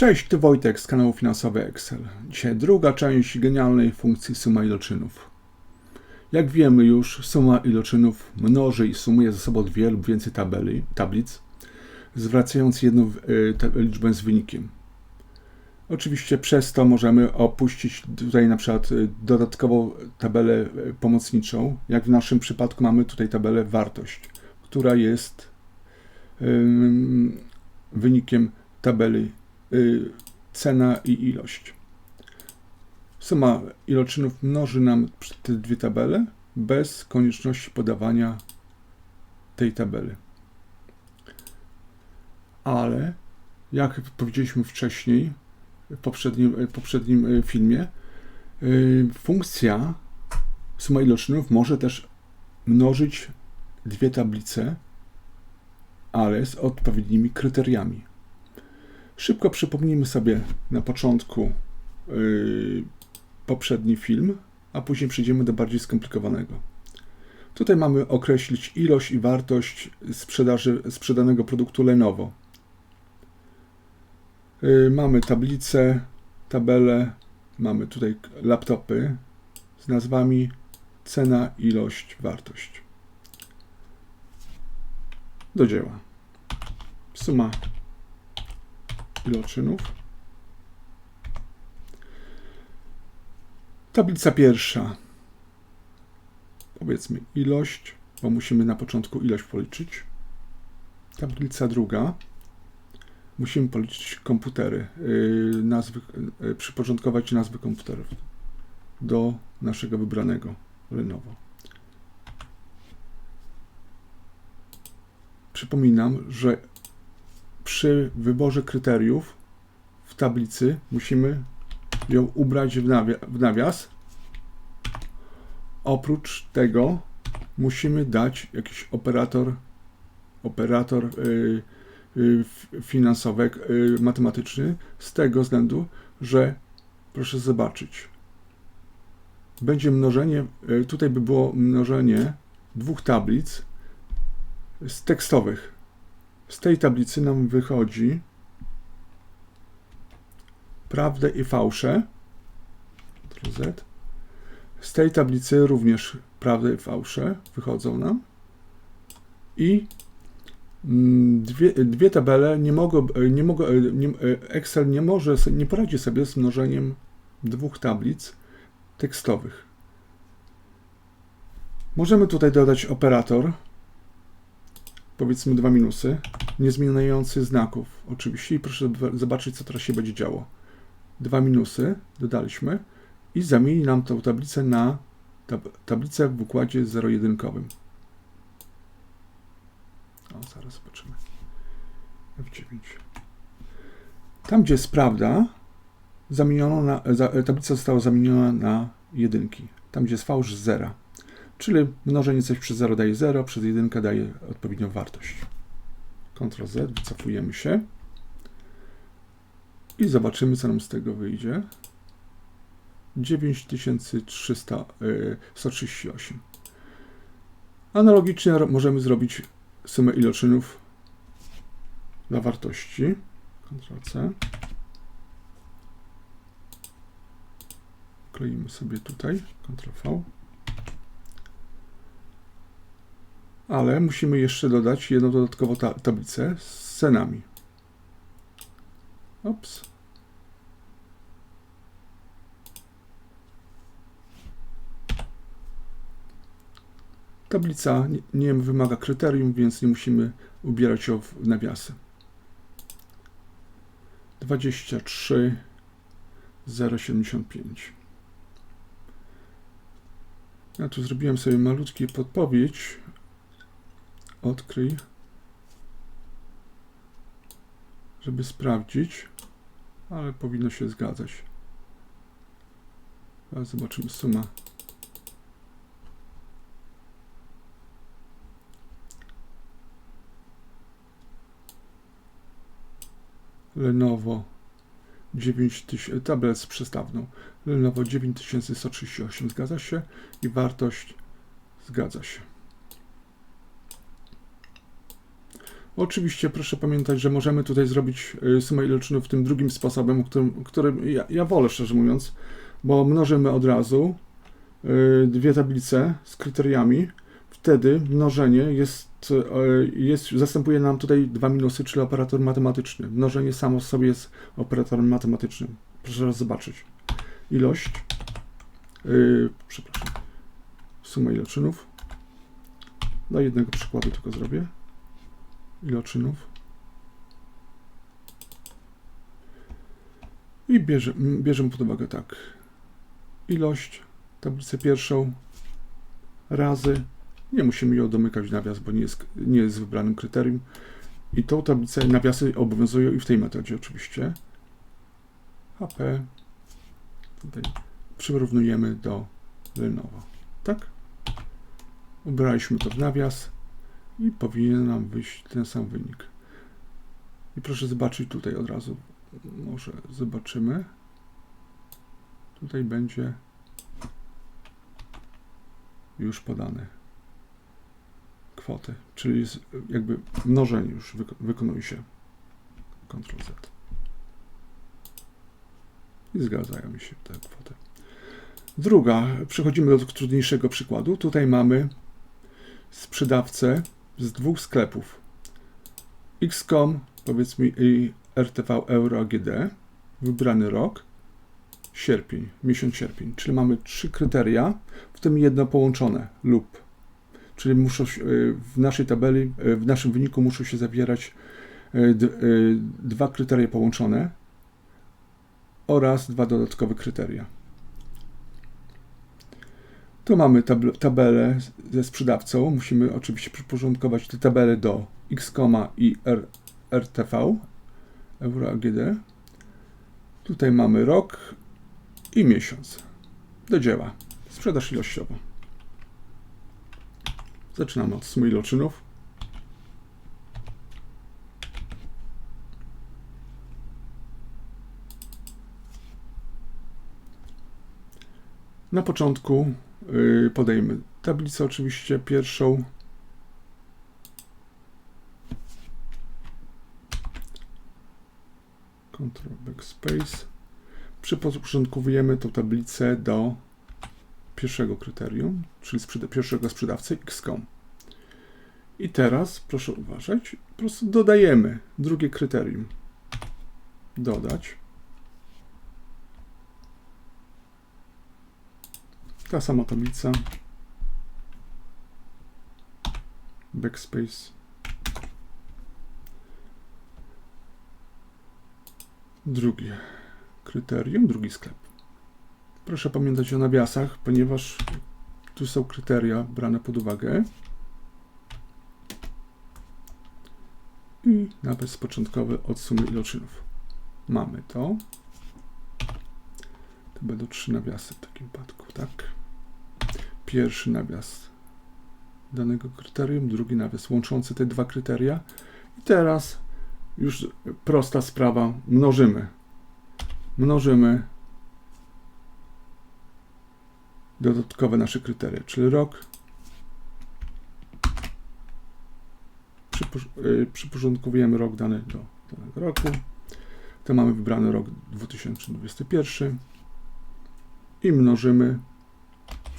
Cześć, tu Wojtek z kanału Finansowy Excel. Dzisiaj druga część genialnej funkcji suma iloczynów. Jak wiemy już, suma iloczynów mnoży i sumuje ze sobą dwie lub więcej tabeli, tablic, zwracając jedną te, liczbę z wynikiem. Oczywiście przez to możemy opuścić tutaj na przykład y, dodatkową tabelę y, pomocniczą. Jak w naszym przypadku mamy tutaj tabelę wartość, która jest wynikiem tabeli cena i ilość. Suma iloczynów mnoży nam te dwie tabele bez konieczności podawania tej tabeli. Ale jak powiedzieliśmy wcześniej w poprzednim, poprzednim y, filmie, y, funkcja suma iloczynów może też mnożyć dwie tablice, ale z odpowiednimi kryteriami. Szybko przypomnijmy sobie na początku yy, poprzedni film, a później przejdziemy do bardziej skomplikowanego. Tutaj mamy określić ilość i wartość sprzedaży sprzedanego produktu Lenovo. Yy, mamy tablicę, tabelę, mamy tutaj laptopy z nazwami cena, ilość, wartość. Do dzieła. Suma iloczynów. Tablica pierwsza. Powiedzmy ilość, bo musimy na początku ilość policzyć. Tablica druga. Musimy policzyć komputery, yy, nazwy, yy, przyporządkować nazwy komputerów do naszego wybranego Lenovo. Przypominam, że przy wyborze kryteriów w tablicy musimy ją ubrać w, w nawias. Oprócz tego musimy dać jakiś operator, operator yy, yy, finansowy, yy, matematyczny, z tego względu, że proszę zobaczyć, będzie mnożenie, y, tutaj by było mnożenie dwóch tablic z tekstowych z tej tablicy nam wychodzi prawdę i fałsze. Z. Z tej tablicy również prawdę i fałsze wychodzą nam. I mm, dwie, dwie tabele nie mogą, nie mogą, nie, Excel nie może, nie poradzi sobie z mnożeniem dwóch tablic tekstowych. Możemy tutaj dodać operator powiedzmy dwa minusy, nie zmieniający znaków oczywiście i proszę zobaczyć, co teraz się będzie działo. Dwa minusy dodaliśmy i zamieni nam tą tablicę na tab tablicę w układzie zero-jedynkowym. O, zaraz zobaczymy. F9. Tam, gdzie jest prawda, zamieniono na, za, tablica została zamieniona na jedynki. Tam, gdzie jest fałsz, zera. Czyli mnożenie coś przez 0 daje 0, przez 1 daje odpowiednią wartość. Ctrl Z, wycofujemy się i zobaczymy, co nam z tego wyjdzie. 9338. Y, Analogicznie możemy zrobić sumę iloczynów dla wartości. Ctrl C. Kleimy sobie tutaj. Ctrl V. ale musimy jeszcze dodać jedną dodatkową ta tablicę z cenami. Ops. Tablica nie, nie wymaga kryterium, więc nie musimy ubierać ją w nawiasy. 23 075. Ja tu zrobiłem sobie malutkie podpowiedź odkryj, żeby sprawdzić, ale powinno się zgadzać. Teraz zobaczymy suma. Lenovo 9000, tablet z przestawną. Lenovo 9138 zgadza się i wartość zgadza się. Oczywiście proszę pamiętać, że możemy tutaj zrobić y, sumę iloczynów tym drugim sposobem, którym, którym ja, ja wolę szczerze mówiąc, bo mnożymy od razu y, dwie tablice z kryteriami. Wtedy mnożenie jest, y, jest, zastępuje nam tutaj dwa minusy, czyli operator matematyczny. Mnożenie samo w sobie jest operatorem matematycznym. Proszę raz zobaczyć. Ilość, yy, przepraszam, suma iloczynów. Dla jednego przykładu tylko zrobię. Iloczynów. I bierze, bierzemy pod uwagę tak. Ilość, tablicę pierwszą, razy. Nie musimy ją domykać nawias, bo nie jest, nie jest wybranym kryterium. I tą tablicę nawiasy obowiązują i w tej metodzie oczywiście. HP tutaj przyrównujemy do Lenovo. Tak? Ubraliśmy to w nawias i powinien nam wyjść ten sam wynik. I proszę zobaczyć tutaj od razu. Może zobaczymy. Tutaj będzie już podane kwoty, czyli jakby mnożenie już wykonuje się. Ctrl Z. I zgadzają się te kwoty. Druga, przechodzimy do trudniejszego przykładu. Tutaj mamy sprzedawcę z dwóch sklepów. XCOM, powiedzmy i RTV Euro AGD, wybrany rok, sierpień, miesiąc sierpień, czyli mamy trzy kryteria, w tym jedno połączone lub, czyli muszą w naszej tabeli, w naszym wyniku muszą się zawierać e, dwa kryteria połączone oraz dwa dodatkowe kryteria. Tu mamy tab tabelę ze sprzedawcą. Musimy oczywiście przyporządkować te tabele do X, i R RTV, Euro AGD. Tutaj mamy rok i miesiąc. Do dzieła. Sprzedaż ilościowa. Zaczynamy od sumy iloczynów. Na początku podejmy tablicę oczywiście pierwszą. Ctrl Backspace. Przyporządkowujemy tą tablicę do pierwszego kryterium, czyli sprzeda pierwszego sprzedawcy XCOM. I teraz, proszę uważać, po prostu dodajemy drugie kryterium. Dodać. Ta sama tablica. Backspace. Drugie kryterium, drugi sklep. Proszę pamiętać o nawiasach, ponieważ tu są kryteria brane pod uwagę. I nawias początkowy od sumy iloczynów. Mamy to. To będą trzy nawiasy w takim wypadku, tak? Pierwszy nawias danego kryterium, drugi nawias łączący te dwa kryteria. I teraz już prosta sprawa, mnożymy. Mnożymy dodatkowe nasze kryteria, czyli rok. Y, przyporządkowujemy rok dany do danego roku. To mamy wybrany rok 2021 i mnożymy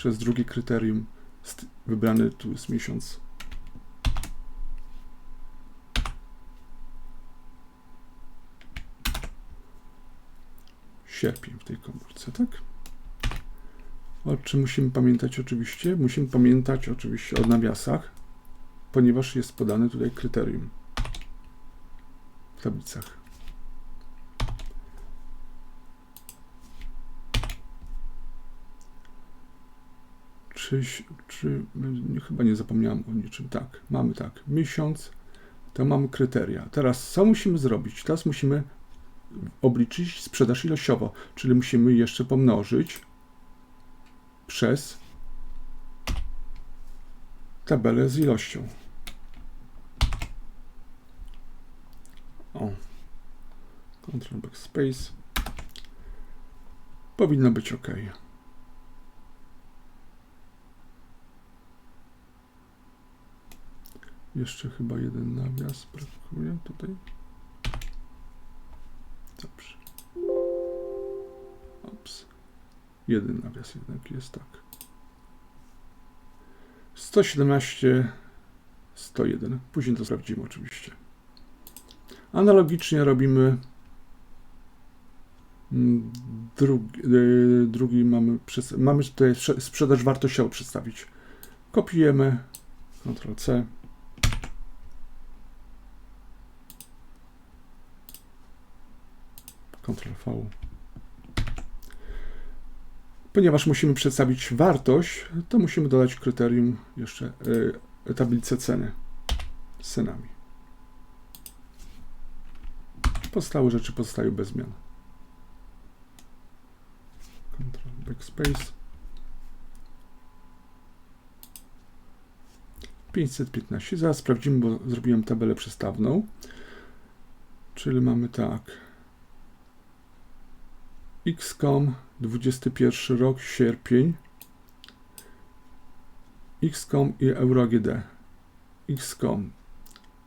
przez drugie kryterium wybrany tu jest miesiąc. Sierpień w tej komórce, tak? O czym musimy pamiętać oczywiście? Musimy pamiętać oczywiście o nawiasach, ponieważ jest podane tutaj kryterium w tablicach. Czy, czy chyba nie zapomniałem o niczym. Tak, mamy tak, miesiąc, to mamy kryteria. Teraz co musimy zrobić? Teraz musimy obliczyć sprzedaż ilościowo, czyli musimy jeszcze pomnożyć przez tabelę z ilością. O. Ctrl backspace. Powinno być ok. Jeszcze chyba jeden nawias brakuje tutaj. Dobrze. Ops. Jeden nawias jednak jest tak. 117, 101. Później to sprawdzimy oczywiście. Analogicznie robimy mm, drugi, y, drugi mamy, mamy tutaj sprze- sprzedaż wartościową przedstawić. Kopiujemy, Ctrl C. Ctrl V. Ponieważ musimy przedstawić wartość, to musimy dodać kryterium jeszcze y, tablicę ceny z cenami. Pozostałe rzeczy pozostają bez zmian. Ctrl Backspace. 515. Zaraz sprawdzimy, bo zrobiłem tabelę przestawną. Czyli mamy tak. XCOM 21 rok, sierpień. XCOM i EuroAGD. XCOM,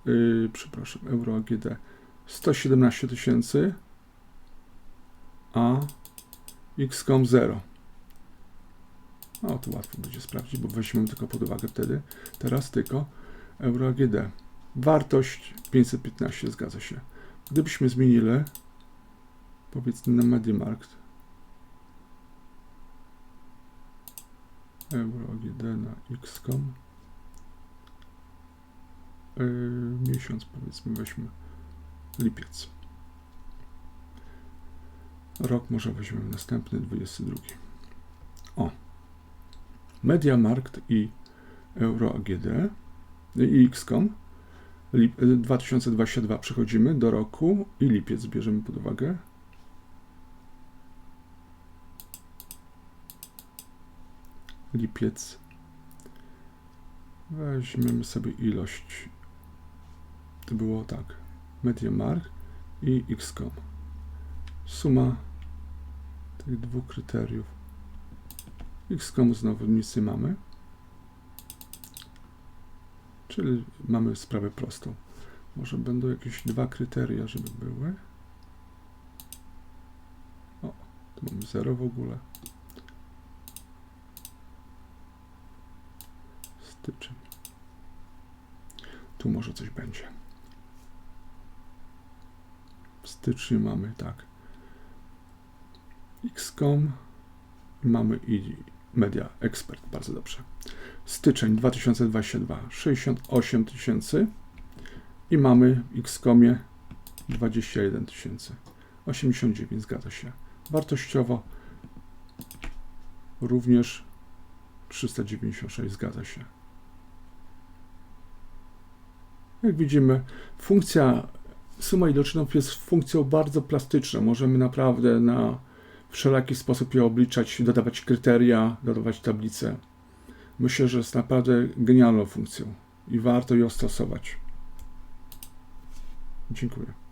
yy, przepraszam, EuroAGD 117 tysięcy, a XCOM 0. No to łatwo będzie sprawdzić, bo weźmiemy tylko pod uwagę wtedy. Teraz tylko euro AGD. Wartość 515 zgadza się. Gdybyśmy zmienili powiedzmy na MediaMarkt euro AGD na XCOM yy, miesiąc powiedzmy weźmy lipiec. Rok może weźmiemy następny 22. O. MediaMarkt i Euro AGD i XCOM. Lip, 2022 przechodzimy do roku i lipiec bierzemy pod uwagę. Lipiec. Weźmiemy sobie ilość. To było tak. MediaMarkt i XCOM. Suma tych dwóch kryteriów. XCOM znowu nic nie mamy. Czyli mamy sprawę prostą. Może będą jakieś dwa kryteria, żeby były. O, tu mamy 0 w ogóle. Styczeń. Tu może coś będzie. W styczniu mamy tak. XCOM mamy i Media Expert, bardzo dobrze. Styczeń 2022 68 tysięcy i mamy w XCOMie 21 tysięcy. 89 zgadza się. Wartościowo również 396 zgadza się. Jak widzimy, funkcja suma iloczynów jest funkcją bardzo plastyczną. Możemy naprawdę na wszelaki sposób je obliczać, dodawać kryteria, dodawać tablice. Myślę, że jest naprawdę genialną funkcją i warto ją stosować. Dziękuję.